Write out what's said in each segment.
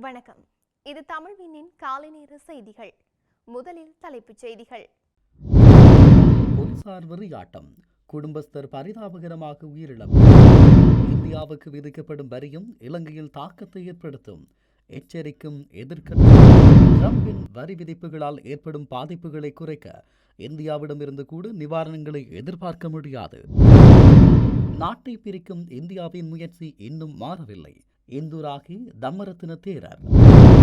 வணக்கம். இது தமிழ்வினின் காலை நேர செய்திகள். முதலில் தலைப்புச் செய்திகள். போலீசார் வெறியாட்டம். குடும்பஸ்தர் பரிதாபகரமாக உயிரிழப்பு. இந்தியாவுக்கு விதிக்கப்படும் வரியும் இலங்கையில் தாக்கத்தை ஏற்படுத்தும். எச்சரிக்கும் எதிர்க்கட்சி. ட்ரம்பின் வரி விதிப்புகளால் ஏற்படும் பாதிப்புகளை குறைக்க இந்தியாவிடமிருந்து கூட நிவாரணங்களை எதிர்பார்க்க முடியாது. நாட்டை பிரிக்கும் இந்தியாவின் முயற்சி இன்னும் மாறவில்லை. இந்துராகி தம்மரத்தின தேரர்.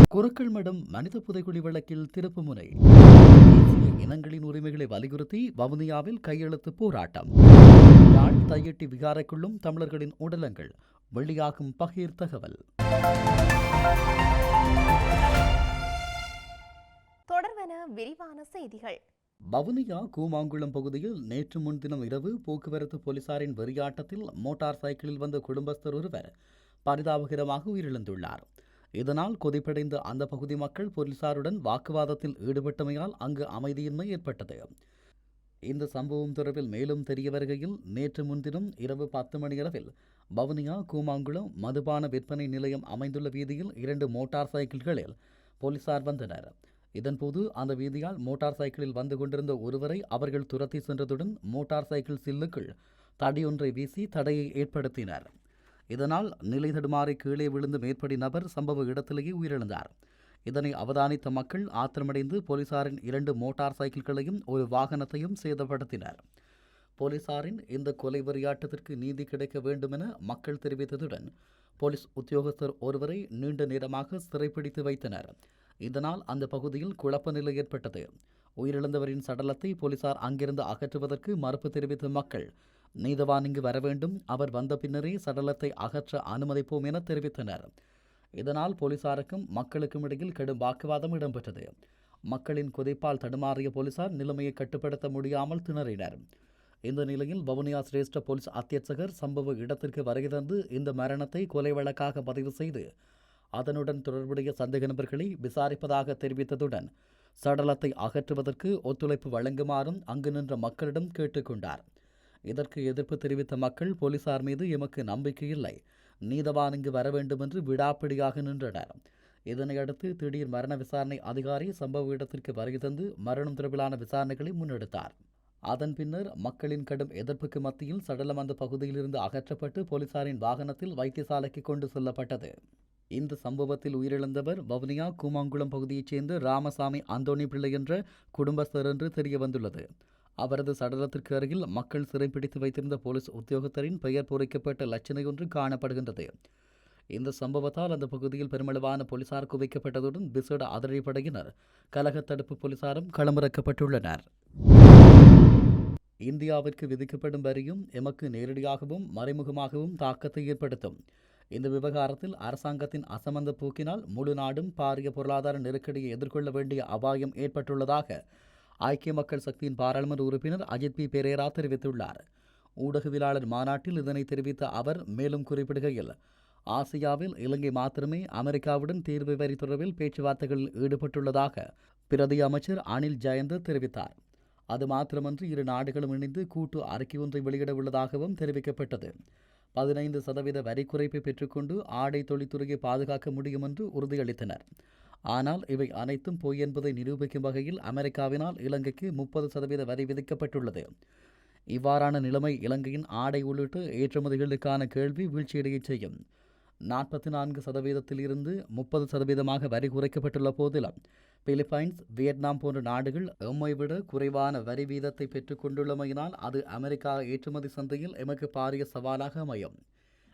குருக்கள் மடம் மனித புதைகுழி வழக்கில் திருப்புமுனை. தேசிய இனங்களின் உரிமைகளை வலியுறுத்தி வவுனியாவில் கையெழுத்து போராட்டம். யாழ் தையட்டி விகாரைக்குள்ளும் தமிழர்களின் உடலங்கள் வெளியாகும் பகீர் தகவல். தொடர்வன விரிவான செய்திகள். வவுனியா கூமாங்குளம் பகுதியில் நேற்று முன்தினம் இரவு போக்குவரத்து போலீசாரின் வெறியாட்டத்தில் மோட்டார் சைக்கிளில் வந்த குடும்பஸ்தர் ஒருவர் பரிதாபகரமாக உயிரிழந்துள்ளார். இதனால் கொதிப்படைந்த அந்த பகுதி மக்கள் போலீசாருடன் வாக்குவாதத்தில் ஈடுபட்டமையால் அங்கு அமைதியின்மை ஏற்பட்டது. இந்த சம்பவம் தொடர்பில் மேலும் தெரிய வருகையில் நேற்று முன்தினம் இரவு பத்து மணியளவில் வவுனியா கூமாங்குளம் மதுபான விற்பனை நிலையம் அமைந்துள்ள வீதியில் இரண்டு மோட்டார் சைக்கிள்களில் போலீசார் வந்தனர். இதன்போது அந்த வீதியால் மோட்டார் சைக்கிளில் வந்து கொண்டிருந்த ஒருவரை அவர்கள் துரத்தி சென்றதுடன் மோட்டார் சைக்கிள் சில்லுக்குள் தடியொன்றை வீசி தடையை ஏற்படுத்தினர். இதனால் நிலை தடுமாறி கீழே விழுந்து மேற்படி நபர் சம்பவ இடத்திலேயே உயிரிழந்தார். இதனை அவதானித்த மக்கள் ஆத்திரமடைந்து போலீசாரின் இரண்டு மோட்டார் சைக்கிள்களையும் ஒரு வாகனத்தையும் சேதப்படுத்தினர். போலீசாரின் இந்த கொலை வெறியாட்டத்திற்கு நீதி கிடைக்க வேண்டுமென மக்கள் தெரிவித்ததுடன் போலீஸ் உத்தியோகஸ்தர் ஒருவரை நீண்ட நேரமாக சிறைப்பிடித்து வைத்தனர். இதனால் அந்த பகுதியில் குழப்ப நிலை ஏற்பட்டது. உயிரிழந்தவரின் சடலத்தை போலீசார் அங்கிருந்து அகற்றுவதற்கு மறுப்பு தெரிவித்த மக்கள் நீதவான் இங்கு வர வேண்டும். அவர் வந்த பின்னரே சடலத்தை அகற்ற அனுமதிப்போம் என தெரிவித்தனர். இதனால் போலீசாருக்கும் மக்களுக்கும் இடையில் கடும் வாக்குவாதம் இடம்பெற்றது. மக்களின் கொதிப்பால் தடுமாறிய போலீசார் நிலைமையை கட்டுப்படுத்த முடியாமல் திணறினர். இந்த நிலையில் வவுனியா சிரேஷ்ட போலீஸ் அத்தியட்சகர் சம்பவ இடத்திற்கு வருகை தந்து இந்த மரணத்தை கொலை வழக்காக பதிவு செய்து அதனுடன் தொடர்புடைய சந்தேக நபர்களை விசாரிப்பதாக தெரிவித்ததுடன் சடலத்தை அகற்றுவதற்கு ஒத்துழைப்பு வழங்குமாறும் அங்கு நின்ற மக்களிடம் கேட்டுக்கொண்டார். இதற்கு எதிர்ப்பு தெரிவித்த மக்கள் போலீசார் மீது எமக்கு நம்பிக்கை இல்லை. நீதவான் இங்கு வர வேண்டும் என்று விடாப்பிடியாக நின்றனர். இதனையடுத்து திடீர் மரண விசாரணை அதிகாரி சம்பவ இடத்திற்கு வருகை தந்து மரணம் தொடர்பிலான விசாரணைகளை முன்னெடுத்தார். அதன் பின்னர் மக்களின் கடும் எதிர்ப்புக்கு மத்தியில் சடலம் அந்த பகுதியிலிருந்து அகற்றப்பட்டு போலீசாரின் வாகனத்தில் வைத்தியசாலைக்கு கொண்டு செல்லப்பட்டது. இந்த சம்பவத்தில் உயிரிழந்தவர் வவுனியா கூமாங்குளம் பகுதியைச் சேர்ந்த ராமசாமி அந்தோணி பிள்ளை என்ற குடும்பஸ்தர் என்று தெரிய வந்துள்ளது அவரது சடலத்திற்கு அருகில் மக்கள் சிறைப்பிடித்து வைத்திருந்த போலீஸ் உத்தியோகத்தரின் பெயர் பொறிக்கப்பட்ட லட்சணை ஒன்று காணப்படுகின்றது. இந்த சம்பவத்தால் அந்த பகுதியில் பெருமளவான போலீசார் குவிக்கப்பட்டதுடன் விசேட அதிரடிப்படையினர் கலக தடுப்பு போலீசாரும் களமிறக்கப்பட்டுள்ளனர். இந்தியாவிற்கு விதிக்கப்படும் வரியும் எமக்கு நேரடியாகவும் மறைமுகமாகவும் தாக்கத்தை ஏற்படுத்தும். இந்த விவகாரத்தில் அரசாங்கத்தின் அசமந்த போக்கினால் முழு நாடும் பாரிய பொருளாதார நெருக்கடியை எதிர்கொள்ள வேண்டிய அபாயம் ஏற்பட்டுள்ளதாக ஐக்கிய மக்கள் சக்தியின் பாராளுமன்ற உறுப்பினர் அஜித் பி. பெரேரா தெரிவித்துள்ளார். ஊடகவியலாளர் மாநாட்டில் இதனை தெரிவித்த அவர் மேலும் குறிப்பிடுகையில் ஆசியாவில் இலங்கை மாத்திரமே அமெரிக்காவுடன் தீர்வு வரி தொடர்பில் பேச்சுவார்த்தைகளில் ஈடுபட்டுள்ளதாக பிரதி அமைச்சர் அனில் ஜெயந்த் தெரிவித்தார். அது மாத்திரமன்றி இரு நாடுகளும் இணைந்து கூட்டு அறிக்கை ஒன்றை வெளியிட உள்ளதாகவும் தெரிவிக்கப்பட்டது. பதினைந்து சதவீத வரி குறைப்பை பெற்றுக்கொண்டு ஆடை தொழில்துறையை பாதுகாக்க முடியும் என்று உறுதியளித்தனர். ஆனால் இவை அனைத்தும் பொய் என்பதை நிரூபிக்கும் வகையில் அமெரிக்காவினால் இலங்கைக்கு முப்பது சதவீத வரி விதிக்கப்பட்டுள்ளது. இவ்வாறான நிலைமை இலங்கையின் ஆடை உள்ளிட்ட ஏற்றுமதிகளுக்கான கேள்வி வீழ்ச்சியடையச் செய்யும். நாற்பத்தி நான்கு சதவீதத்தில் இருந்து முப்பது சதவீதமாக வரி குறைக்கப்பட்டுள்ள போதிலும் பிலிப்பைன்ஸ் வியட்நாம் போன்ற நாடுகள் எம்மை விட குறைவான வரி வீதத்தை பெற்றுக்கொண்டுள்ளமையினால் அது அமெரிக்கா ஏற்றுமதி சந்தையில் எமக்கு பாரிய சவாலாக அமையும்.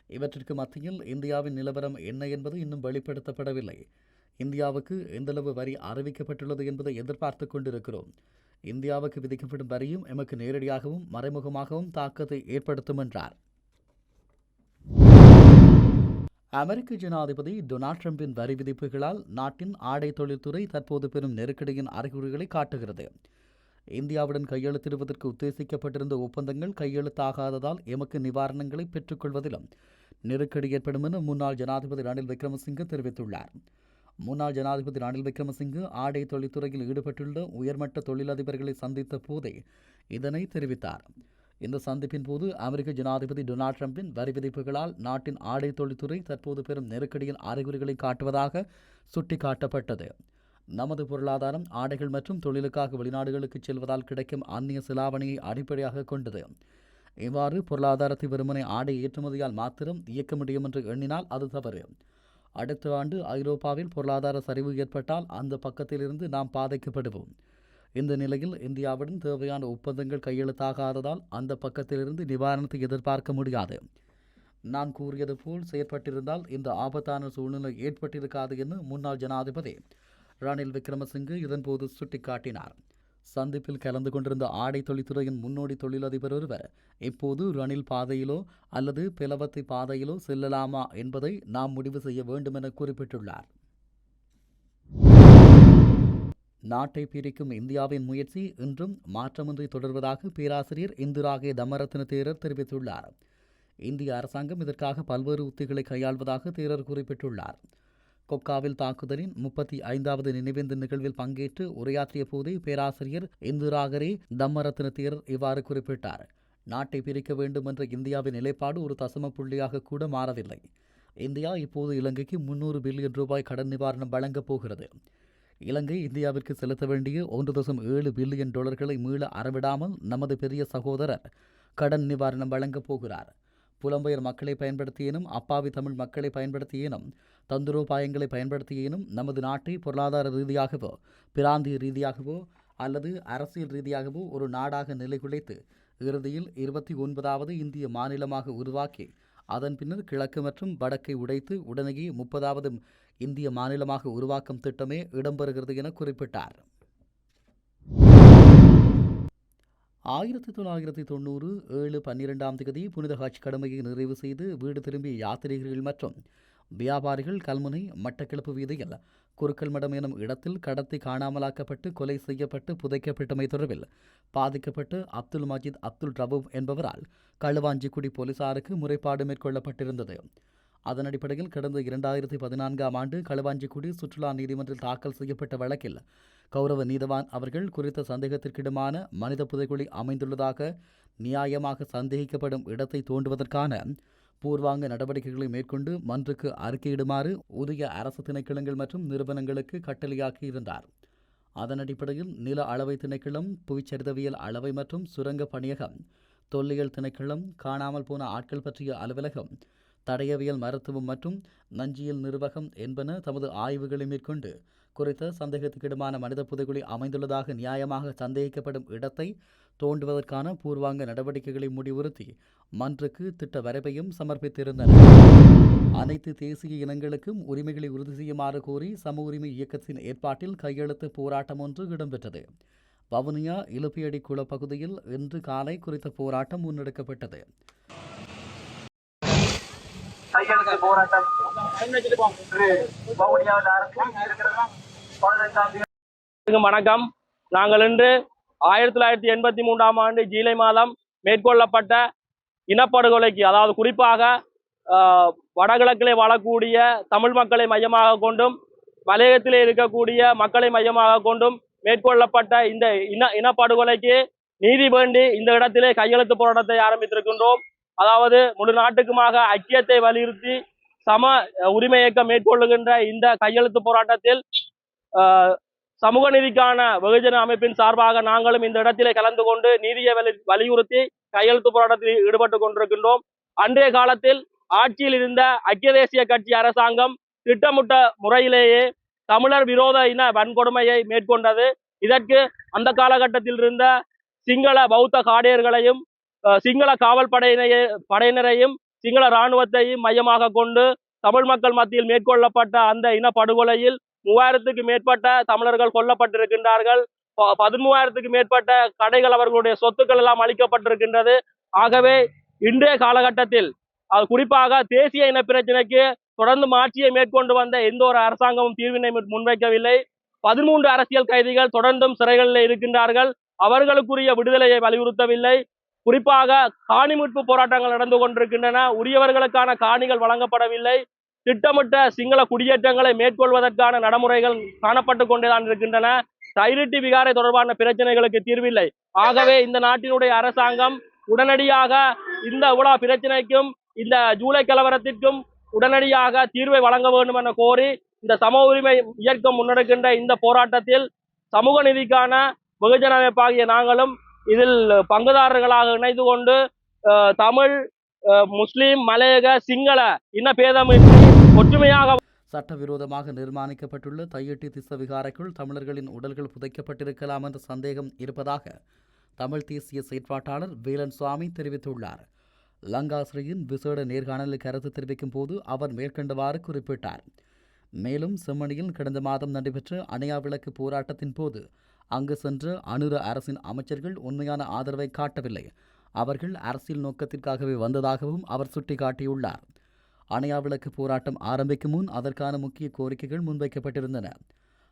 இவற்றிற்கு மத்தியில் இந்தியாவின் நிலவரம் என்ன என்பது இன்னும் வெளிப்படுத்தப்படவில்லை. இந்தியாவுக்கு எந்தளவு வரி அறிவிக்கப்பட்டுள்ளது என்பதை எதிர்பார்த்து கொண்டிருக்கிறோம். இந்தியாவுக்கு விதிக்கப்படும் வரியும் எமக்கு நேரடியாகவும் மறைமுகமாகவும் தாக்கத்தை ஏற்படுத்தும் என்றார். அமெரிக்க ஜனாதிபதி டொனால்ட் ட்ரம்பின் வரி விதிப்புகளால் நாட்டின் ஆடை தொழில்துறை தற்போது பெரும் நெருக்கடியின் அறிகுறிகளை காட்டுகிறது. இந்தியாவுடன் கையெழுத்திடுவதற்கு உத்தேசிக்கப்பட்டிருந்த ஒப்பந்தங்கள் கையெழுத்தாகாததால் எமக்கு நிவாரணங்களை பெற்றுக்கொள்வதிலும் நெருக்கடி ஏற்படும் என முன்னாள் ஜனாதிபதி ரணில் விக்ரமசிங்கே தெரிவித்துள்ளார். முன்னாள் ஜனாதிபதி ரணில் விக்ரமசிங்கு ஆடை தொழில்துறையில் ஈடுபட்டுள்ள உயர்மட்ட தொழிலதிபர்களை சந்தித்த போதே இதனை தெரிவித்தார். இந்த சந்திப்பின் போது அமெரிக்க ஜனாதிபதி டொனால்ட் ட்ரம்பின் வரி விதிப்புகளால் நாட்டின் ஆடை தொழில்துறை தற்போது பெரும் நெருக்கடியின் அறிகுறிகளை காட்டுவதாக சுட்டிக்காட்டப்பட்டது. நமது பொருளாதாரம் ஆடைகள் மற்றும் தொழிலுக்காக வெளிநாடுகளுக்கு செல்வதால் கிடைக்கும் அந்நிய சிலாவணியை அடிப்படையாக கொண்டது. இவ்வாறு பொருளாதாரத்தை வெறுமனை ஆடை ஏற்றுமதியால் மாத்திரம் இயக்க முடியும் என்று எண்ணினால் அது தவறு. அடுத்த ஆண்டு ஐரோப்பாவில் பொருளாதார சரிவு ஏற்பட்டால் அந்த பக்கத்திலிருந்து நாம் பாதிக்கப்படுவோம். இந்த நிலையில் இந்தியாவுடன் தேவையான ஒப்பந்தங்கள் கையெழுத்தாகாததால் அந்த பக்கத்திலிருந்து நிவாரணத்தை எதிர்பார்க்க முடியாது. நான் கூறியது போல் செயற்பட்டிருந்தால் இந்த ஆபத்தான சூழ்நிலை ஏற்பட்டிருக்காது என முன்னாள் ஜனாதிபதி ரணில் விக்ரமசிங்கே இதன்போது சுட்டிக்காட்டினார். சந்திப்பில் கலந்து கொண்டிருந்த ஆடை தொழில்துறையின் முன்னோடி தொழிலதிபர் ஒருவர் இப்போது ரணில் பாதையிலோ அல்லது பிளவத்தை பாதையிலோ செல்லலாமா என்பதை நாம் முடிவு செய்ய வேண்டும் என குறிப்பிட்டுள்ளார். நாட்டை பிரிக்கும் இந்தியாவின் முயற்சி இன்றும் மாற்றமின்றி தொடர்வதாக பேராசிரியர் இந்துராகே தமரத்ன தேரர் தெரிவித்துள்ளார். இந்திய அரசாங்கம் இதற்காக பல்வேறு உத்திகளை கையாள்வதாக தேரர் குறிப்பிட்டுள்ளார். கொக்காவில் தாக்குதலின் முப்பத்தி ஐந்தாவது நினைவேந்த நிகழ்வில் பங்கேற்று உரையாற்றிய போதே பேராசிரியர் இந்துராகரே தம்மரத்ன தேரர் இவ்வாறு குறிப்பிட்டார். நாட்டை பிரிக்க வேண்டும் என்ற இந்தியாவின் நிலைப்பாடு ஒரு தசம புள்ளியாக கூட மாறவில்லை. இந்தியா இப்போது இலங்கைக்கு முன்னூறு பில்லியன் ரூபாய் கடன் நிவாரணம் வழங்கப் போகிறது. இலங்கை இந்தியாவிற்கு செலுத்த வேண்டிய ஒன்று தசம் ஏழு பில்லியன் டாலர்களை மீள அறவிடாமல் நமது பெரிய சகோதரர் கடன் நிவாரணம் வழங்கப் போகிறார். புலம்பெயர் மக்களை பயன்படுத்தியேனும் அப்பாவி தமிழ் மக்களை பயன்படுத்தியேனும் தந்துரோபாயங்களை பயன்படுத்தியேனும் நமது நாட்டை பொருளாதார ரீதியாகவோ பிராந்திய ரீதியாகவோ அல்லது அரசியல் ரீதியாகவோ ஒரு நாடாக நிலைகுலைத்து இறுதியில் இருபத்தி ஒன்பதாவது இந்திய மாநிலமாக உருவாக்கி அதன் பின்னர் கிழக்கு மற்றும் வடக்கை உடைத்து உடனேயே முப்பதாவது இந்திய மாநிலமாக உருவாக்கும் திட்டமே இடம்பெறுகிறது என குறிப்பிட்டார். ஆயிரத்தி தொள்ளாயிரத்தி தொண்ணூறு ஏழு பன்னிரெண்டாம் தேதி புனித ஹஜ் கடமையை நிறைவு செய்து வீடு திரும்பிய யாத்திரிகர்கள் மற்றும் வியாபாரிகள் கல்முனை மட்டக்கிளப்பு வீதியில் குறுக்கல் மடம் எனும் இடத்தில் கடத்தி காணாமலாக்கப்பட்டு கொலை செய்யப்பட்டு புதைக்கப்பட்டமை தொடர்பில் பாதிக்கப்பட்டு அப்துல் மஜீத் அப்துல் ரபூப் என்பவரால் களுவாஞ்சிக்குடி போலீசாருக்கு முறைப்பாடு மேற்கொள்ளப்பட்டிருந்தது. அதன் அடிப்படையில் கடந்த இரண்டாயிரத்தி பதினான்காம் ஆண்டு களுவாஞ்சிக்குடி சுற்றுலா நீதிமன்றில் தாக்கல் செய்யப்பட்ட வழக்கில் கௌரவ நீதவான் அவர்கள் குறித்த சந்தேகத்திற்கிடமான மனித புதைகுழி அமைந்துள்ளதாக நியாயமாக சந்தேகிக்கப்படும் இடத்தை தோண்டுவதற்கான பூர்வாங்க நடவடிக்கைகளை மேற்கொண்டு மன்றுக்கு அறிக்கையிடுமாறு உரிய அரசு திணைக்களங்கள் மற்றும் நிறுவனங்களுக்கு கட்டளையாக்கியிருந்தார். அதன் அடிப்படையில் நில அளவை திணைக்களம் புவிச்சரிதவியல் அளவை மற்றும் சுரங்க பணியகம் தொல்லியல் திணைக்களம் காணாமல் போன ஆட்கள் பற்றிய அலுவலகம் தடயவியல் மருத்துவம் மற்றும் நஞ்சியல் நிர்வாகம் என்பன தமது ஆய்வுகளை மேற்கொண்டு குறித்த சந்தேகத்துக்கிடமான மனித புதைகுழி அமைந்துள்ளதாக நியாயமாக சந்தேகிக்கப்படும் இடத்தை தோண்டுவதற்கான பூர்வாங்க நடவடிக்கைகளை முடிவுறுத்தி மன்றுக்கு திட்ட வரைவையும் சமர்ப்பித்திருந்தனர். அனைத்து தேசிய இனங்களுக்கும் உரிமைகளை உறுதி செய்யுமாறு கோரி சம உரிமை இயக்கத்தின் ஏற்பாட்டில் கையெழுத்து போராட்டம் ஒன்று இடம்பெற்றது. வவுனியா இலுப்பியடி குள பகுதியில் இன்று காலை குறித்த போராட்டம் முன்னெடுக்கப்பட்டது. கையெழுத்து போராட்டம் வணக்கம். நாங்கள் இன்று ஆயிரத்தி தொள்ளாயிரத்தி எண்பத்தி மூன்றாம் ஆண்டு ஜீலை மாதம் மேற்கொள்ளப்பட்ட இனப்படுகொலைக்கு அதாவது குறிப்பாக வடகிழக்கிலே வாழக்கூடிய தமிழ் மக்களை மையமாக கொண்டும் மலையகத்திலே இருக்கக்கூடிய மக்களை மையமாக கொண்டும் மேற்கொள்ளப்பட்ட இந்த இன இனப்படுகொலைக்கு நீதி வேண்டி இந்த இடத்திலே கையெழுத்து போராட்டத்தை ஆரம்பித்திருக்கின்றோம். அதாவது முழு நாட்டுக்குமாக ஐக்கியத்தை வலியுறுத்தி சம உரிமை இயக்கம் மேற்கொள்ளுகின்ற இந்த கையெழுத்து போராட்டத்தில் ஆஹ், சமூக நீதிக்கான வெகுஜன அமைப்பின் சார்பாக நாங்களும் இந்த இடத்திலே கலந்து கொண்டு நீதியை வலி வலியுறுத்தி கையெழுத்து போராட்டத்தில் ஈடுபட்டு கொண்டிருக்கின்றோம். அன்றைய காலத்தில் ஆட்சியில் இருந்த ஐக்கிய தேசிய கட்சி அரசாங்கம் திட்டமிட்ட முறையிலேயே தமிழர் விரோத இன வன்கொடுமையை மேற்கொண்டது. இதற்கு அந்த காலகட்டத்தில் இருந்த சிங்கள பௌத்த காடையர்களையும் அஹ், சிங்கள காவல் படையினைய படையினரையும் சிங்கள இராணுவத்தையும் மையமாக கொண்டு தமிழ் மக்கள் மத்தியில் மேற்கொள்ளப்பட்ட அந்த இன படுகொலையில் மூவாயிரத்துக்கு மேற்பட்ட தமிழர்கள் கொல்லப்பட்டிருக்கின்றார்கள். பதிமூவாயிரத்துக்கு மேற்பட்ட கடைகள் அவர்களுடைய சொத்துக்கள் எல்லாம் அளிக்கப்பட்டிருக்கின்றது ஆகவே இன்றைய காலகட்டத்தில் அது குறிப்பாக தேசிய இன பிரச்சனைக்கு தொடர்ந்து ஆட்சியை மேற்கொண்டு வந்த எந்த ஒரு அரசாங்கமும் தீர்வினை முன்வைக்கவில்லை. பதிமூன்று அரசியல் கைதிகள் தொடர்ந்தும் சிறைகளில் இருக்கின்றார்கள். அவர்களுக்குரிய விடுதலையை வலியுறுத்தவில்லை. குறிப்பாக காணி மீட்பு போராட்டங்கள் நடந்து கொண்டிருக்கின்றன. உரியவர்களுக்கான காணிகள் வழங்கப்படவில்லை. திட்டமிட்ட சிங்கள குடியேற்றங்களை மேற்கொள்வதற்கான நடைமுறைகள் காணப்பட்டு கொண்டுதான் இருக்கின்றன. தைரிட்டி விகாரை தொடர்பான பிரச்சனைகளுக்கு தீர்வில்லை. ஆகவே இந்த நாட்டினுடைய அரசாங்கம் உடனடியாக இந்த உலா பிரச்சனைக்கும் இந்த ஜூலை கலவரத்திற்கும் உடனடியாக தீர்வை வழங்க வேண்டும் என கோரி இந்த சம உரிமை இயக்கம் முன்னெடுக்கின்ற இந்த போராட்டத்தில் சமூக நீதிக்கான வெகுஜன அமைப்பாகிய நாங்களும் இதில் பங்குதாரர்களாக இணைந்து கொண்டு தமிழ் முஸ்லீம் மலையக சிங்கள இன பேதமின்றி ஒற்றுமையாக சட்டவிரோதமாக நிர்மாணிக்கப்பட்டுள்ள தையட்டி திசவிகாரைக்குள் தமிழர்களின் உடல்கள் புதைக்கப்பட்டிருக்கலாம் என்ற சந்தேகம் இருப்பதாக தமிழ் தேசிய செயற்பாட்டாளர் வேலன் சுவாமி தெரிவித்துள்ளார். லங்காசிரியின் விசேட நேர்காணலில் கருத்து தெரிவிக்கும் போது அவர் மேற்கண்டவாறு குறிப்பிட்டார். மேலும் செம்மணியில் கடந்த மாதம் நடைபெற்ற அணையா விளக்கு போராட்டத்தின் போது அங்கு சென்ற அனுர அரசின் அமைச்சர்கள் உண்மையான ஆதரவை காட்டவில்லை. அவர்கள் அரசியல் நோக்கத்திற்காகவே வந்ததாகவும் அவர் சுட்டிக்காட்டியுள்ளார். அணையா விளக்கு போராட்டம் ஆரம்பிக்கும் முன் அதற்கான முக்கிய கோரிக்கைகள் முன்வைக்கப்பட்டிருந்தன.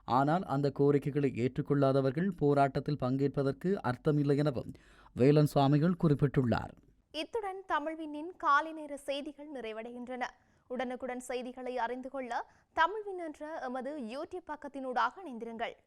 ஆனால் அந்த கோரிக்கைகளை ஏற்றுக்கொள்ளாதவர்கள் போராட்டத்தில் பங்கேற்பதற்கு அர்த்தமில்லை எனவும் வேலன் சுவாமிகள் குறிப்பிட்டுள்ளார். இத்துடன் தமிழ்வினின் காலை நேர செய்திகள் நிறைவடைகின்றன. உடனுக்குடன் செய்திகளை அறிந்து கொள்ள தமிழ்வின் என்ற எமது யூடியூப் பக்கத்தினூடாக இணைந்திருங்கள்.